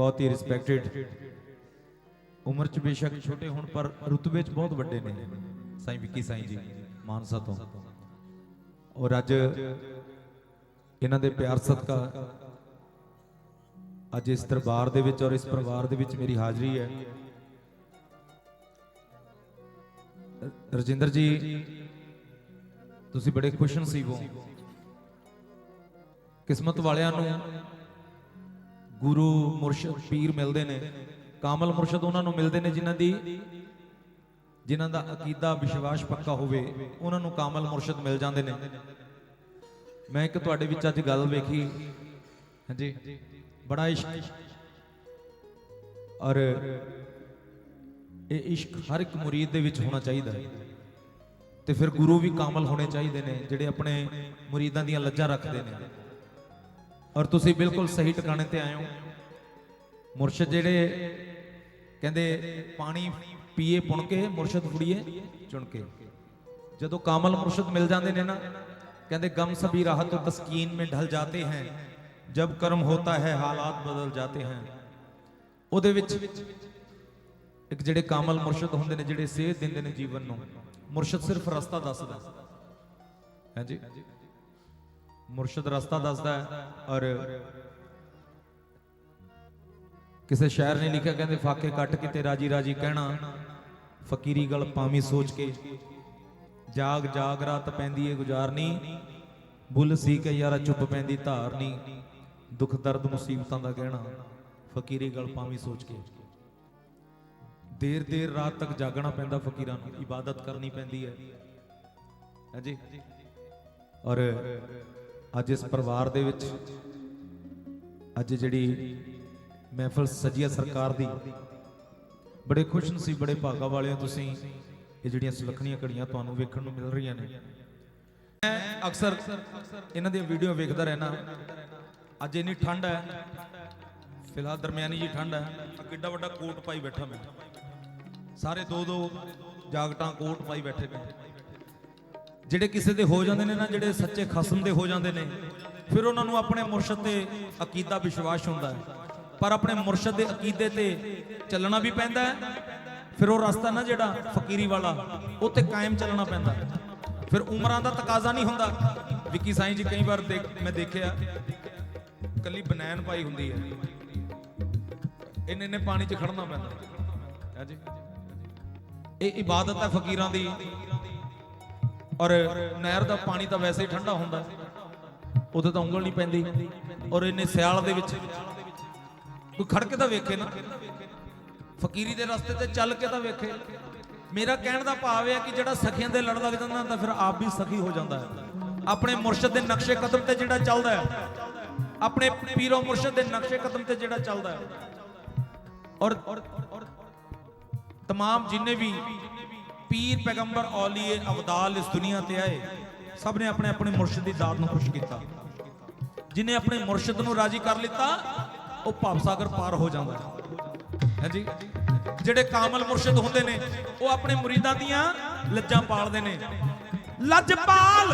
ਬਹੁਤ ਹੀ ਰਿਸਪੈਕਟਡ ਉਮਰ ਚ ਬੇਸ਼ੱਕ ਛੋਟੇ ਹੋਣ ਪਰ ਰੁਤਬੇ ਚ ਬਹੁਤ ਵੱਡੇ ਨੇ। ਸਾਈਂ ਵਿੱਕੀ ਸਾਈਂ ਜੀ, ਮਾਨਸਾ ਤੋਂ। ਔਰ ਅੱਜ ਇਹਨਾਂ ਦੇ ਪਿਆਰ ਸਦਕਾ ਅੱਜ ਇਸ ਦਰਬਾਰ ਦੇ ਵਿੱਚ ਔਰ ਇਸ ਪਰਿਵਾਰ ਦੇ ਵਿੱਚ ਮੇਰੀ ਹਾਜ਼ਰੀ ਹੈ। ਰਜਿੰਦਰ ਜੀ, ਤੁਸੀਂ ਬੜੇ ਖੁਸ਼ ਨਸੀਬ ਹੋ। ਕਿਸਮਤ ਵਾਲਿਆਂ ਨੂੰ ਗੁਰੂ ਮੁਰਸ਼ਿਦ ਪੀਰ ਮਿਲਦੇ ਨੇ। ਕਾਮਲ ਮੁਰਸ਼ਿਦ ਉਹਨਾਂ ਨੂੰ ਮਿਲਦੇ ਨੇ ਜਿਨ੍ਹਾਂ ਦੀ ਜਿਨ੍ਹਾਂ ਦਾ ਅਕੀਦਾ ਵਿਸ਼ਵਾਸ ਪੱਕਾ ਹੋਵੇ, ਉਹਨਾਂ ਨੂੰ ਕਾਮਲ ਮੁਰਸ਼ਿਦ ਮਿਲ ਜਾਂਦੇ ਨੇ। ਮੈਂ ਇੱਕ ਤੁਹਾਡੇ ਵਿੱਚ ਅੱਜ ਗੱਲ ਵੇਖੀ। ਹਾਂਜੀ। ਬੜਾ ਇਸ਼ਕ। ਔਰ ਇਹ ਇਸ਼ਕ ਹਰ ਇੱਕ ਮੁਰੀਦ ਦੇ ਵਿੱਚ ਹੋਣਾ ਚਾਹੀਦਾ ਹੈ। ਤੇ ਫਿਰ ਗੁਰੂ ਵੀ ਕਾਮਲ ਹੋਣੇ ਚਾਹੀਦੇ ਨੇ, ਜਿਹੜੇ ਆਪਣੇ ਮੁਰੀਦਾਂ ਦੀਆਂ ਲੱਜਾਂ ਰੱਖਦੇ ਨੇ। ਔਰ ਤੁਸੀਂ ਬਿਲਕੁਲ ਸਹੀ ਟਿਕਾਣੇ ਤੇ ਆਏ ਹੋ। ਮੁਰਸ਼ਿਦ ਜਿਹੜੇ ਕਹਿੰਦੇ ਪਾਣੀ ਪੀਏ ਪੁਣ ਕੇ ਮੁਰਸ਼ਿਦ ਫੁੜੀਏ ਚੁਣ ਕੇ ਜਦੋਂ ਕਾਮਲ ਮੁਰਸ਼ਿਦ ਮਿਲ ਜਾਂਦੇ ਨੇ ਨਾ, ਕਹਿੰਦੇ ਗਮ ਸਭੀ ਰਾਹਤ ਔਰ ਤਸਕੀਨ ਮੇ ਢਲ ਜਾਂਦੇ ਹਨ ਜਬ ਕਰਮ ਹੋਤਾ ਹੈ, ਹਾਲਾਤ ਬਦਲ ਜਾਂਦੇ ਹਨ ਉਹਦੇ ਵਿੱਚ ਇੱਕ ਜਿਹੜੇ ਕਾਮਲ ਮੁਰਸ਼ਿਦ ਹੁੰਦੇ ਨੇ, ਜਿਹੜੇ ਸੇਧ ਦਿੰਦੇ ਨੇ ਜੀਵਨ ਨੂੰ, ਮੁਰਸ਼ਿਦ ਸਿਰਫ ਰਸਤਾ ਦੱਸਦਾ। ਹੈ ਜੀ? ਮੁਰਸ਼ਿਦ ਰਸਤਾ ਦੱਸਦਾ ਹੈ ਔਰ ਕਿਸੇ ਸ਼ਾਇਰ ਨੇ ਲਿਖਿਆ, ਕਹਿੰਦੇ ਫਾਕੇ ਕੱਟ ਕੇ ਤੇ ਰਾਜੀ ਰਾਜੀ ਕਹਿਣਾ, ਫਕੀਰੀ ਗਲ ਪਾਵੀ ਸੋਚ ਕੇ। ਜਾਗ ਜਾਗ ਰਾਤ ਪੈਂਦੀ ਏ ਗੁਜ਼ਾਰਨੀ, ਬੁੱਲ ਸੀ ਕਿ ਯਾਰਾ ਚੁੱਪ ਪੈਂਦੀ ਧਾਰਨੀ, ਦੁੱਖ ਦਰਦ ਮੁਸੀਬਤਾਂ ਦਾ ਕਹਿਣਾ ਫਕੀਰੀ ਗਲ ਪਾਵੀ ਸੋਚ ਕੇ। ਦੇਰ ਦੇਰ ਰਾਤ ਤੱਕ ਜਾਗਣਾ ਪੈਂਦਾ ਫਕੀਰਾਂ ਨੂੰ, ਇਬਾਦਤ ਕਰਨੀ ਪੈਂਦੀ ਹੈ। ਹਾਂਜੀ? ਔਰ ਅੱਜ ਇਸ ਪਰਿਵਾਰ ਦੇ ਵਿੱਚ ਅੱਜ ਜਿਹੜੀ ਮਹਿਫਲ ਸਜੀਆ ਸਰਕਾਰ ਦੀ ਬੜੇ ਖੁਸ਼ ਨਸੀਬ, ਬੜੇ ਭਾਗਾ ਵਾਲੇ ਹੋ ਤੁਸੀਂ ਇਹ ਜਿਹੜੀਆਂ ਸੁਲੱਖਣੀਆਂ ਘੜੀਆਂ ਤੁਹਾਨੂੰ ਵੇਖਣ ਨੂੰ ਮਿਲ ਰਹੀਆਂ ਨੇ। ਮੈਂ ਅਕਸਰ ਇਹਨਾਂ ਦੀਆਂ ਵੀਡੀਓ ਵੇਖਦਾ ਰਹਿਣਾ ਅੱਜ ਇੰਨੀ ਠੰਡ ਹੈ। ਫਿਲਹਾਲ ਦਰਮਿਆਨੀ ਜੀ ਠੰਡ ਹੈ। ਕਿੱਡਾ ਵੱਡਾ ਕੋਟ ਪਾਈ ਬੈਠਾ ਮੈਂ। ਸਾਰੇ ਦੋ ਦੋ ਜਾਗਟਾਂ ਕੋਟ ਪਾਈ ਬੈਠੇ ਨੇ ਜਿਹੜੇ ਕਿਸੇ ਦੇ ਹੋ ਜਾਂਦੇ ਨੇ ਨਾ, ਜਿਹੜੇ ਸੱਚੇ ਖਸਮ ਦੇ ਹੋ ਜਾਂਦੇ ਨੇ, ਫਿਰ ਉਹਨਾਂ ਨੂੰ ਆਪਣੇ ਮੁਰਸ਼ਦ ਤੇ ਅਕੀਦਾ ਵਿਸ਼ਵਾਸ ਹੁੰਦਾ ਹੈ। ਪਰ ਆਪਣੇ ਮੁਰਸ਼ਦ ਦੇ ਅਕੀਦੇ ਤੇ ਚੱਲਣਾ ਵੀ ਪੈਂਦਾ ਹੈ। ਫਿਰ ਉਹ ਰਸਤਾ ਨਾ ਜਿਹੜਾ ਫਕੀਰੀ ਵਾਲਾ, ਉਹ ਤੇ ਕਾਇਮ ਚੱਲਣਾ ਪੈਂਦਾ ਫਿਰ ਉਮਰਾਂ ਦਾ ਤਕਾਜ਼ਾ ਨਹੀਂ ਹੁੰਦਾ। ਵਿੱਕੀ ਸਾਈਂ ਜੀ ਕਈ ਵਾਰ ਦੇਖ, ਮੈਂ ਦੇਖਿਆ, ਕੱਲੀ ਬਨੈਣ ਪਾਈ ਹੁੰਦੀ ਹੈ। ਇੰਨੇ ਇੰਨੇ ਪਾਣੀ 'ਚ ਖੜਨਾ ਪੈਂਦਾ। ਹੈ ਇਹ ਇਬਾਦਤ ਹੈ ਫਕੀਰਾਂ ਦੀ। ਔਰ ਨਹਿਰ ਦਾ ਪਾਣੀ ਤਾਂ ਵੈਸੇ ਹੀ ਠੰਡਾ ਹੁੰਦਾ ਉਦੋਂ ਤਾਂ ਉਂਗਲ ਨਹੀਂ ਪੈਂਦੀ ਔਰ ਇੰਨੇ ਸਿਆਲ ਦੇ ਵਿੱਚ ਕੋਈ ਖੜ ਕੇ ਤਾਂ ਵੇਖੇ ਨਾ ਫਕੀਰੀ ਦੇ ਰਸਤੇ ਤੇ ਚੱਲ ਕੇ ਤਾਂ ਵੇਖੇ ਮੇਰਾ ਕਹਿਣ ਦਾ ਭਾਵ ਹੈ ਕਿ ਜਿਹੜਾ ਸਖੀਆਂ ਦੇ ਲੜ ਲੱਗ ਜਾਂਦਾ ਤਾਂ ਫਿਰ ਆਪ ਵੀ ਸਖੀ ਹੋ ਜਾਂਦਾ ਹੈ ਆਪਣੇ ਮੁਰਸ਼ਿਦ ਦੇ ਨਕਸ਼ੇ ਕਦਮ ਤੇ ਜਿਹੜਾ ਚੱਲਦਾ ਹੈ ਆਪਣੇ ਪੀਰੋ ਮੁਰਸ਼ਿਦ ਦੇ ਨਕਸ਼ੇ ਕਦਮ ਤੇ ਜਿਹੜਾ ਚੱਲਦਾ ਹੈ ਔਰ तमाम जिन्ने भी ਪੀਰ ਪੈਗੰਬਰ ਔਲੀਏ ਅਵਦਾਲ ਇਸ ਦੁਨੀਆ ਤੇ ਆਏ, ਸਭ ਨੇ ਆਪਣੇ ਆਪਣੇ ਮੁਰਸ਼ਿਦ ਦੀ ਦਾਤ ਨੂੰ ਖੁਸ਼ ਕੀਤਾ। ਜਿਨੇ ਆਪਣੇ ਮੁਰਸ਼ਿਦ ਨੂੰ ਰਾਜੀ ਕਰ ਲਿੱਤਾ, ਉਹ ਭਵ ਸਾਗਰ ਪਾਰ ਹੋ ਜਾਂਦਾ। ਹੈ ਹਾਂਜੀ? ਜਿਹੜੇ ਕਾਮਲ ਮੁਰਸ਼ਿਦ ਹੁੰਦੇ ਨੇ, ਉਹ ਆਪਣੇ ਮੁਰੀਦਾਂ ਦੀਆਂ ਲੱਜਾਂ ਪਾਲਦੇ ਨੇ। ਲੱਜ ਪਾਲ!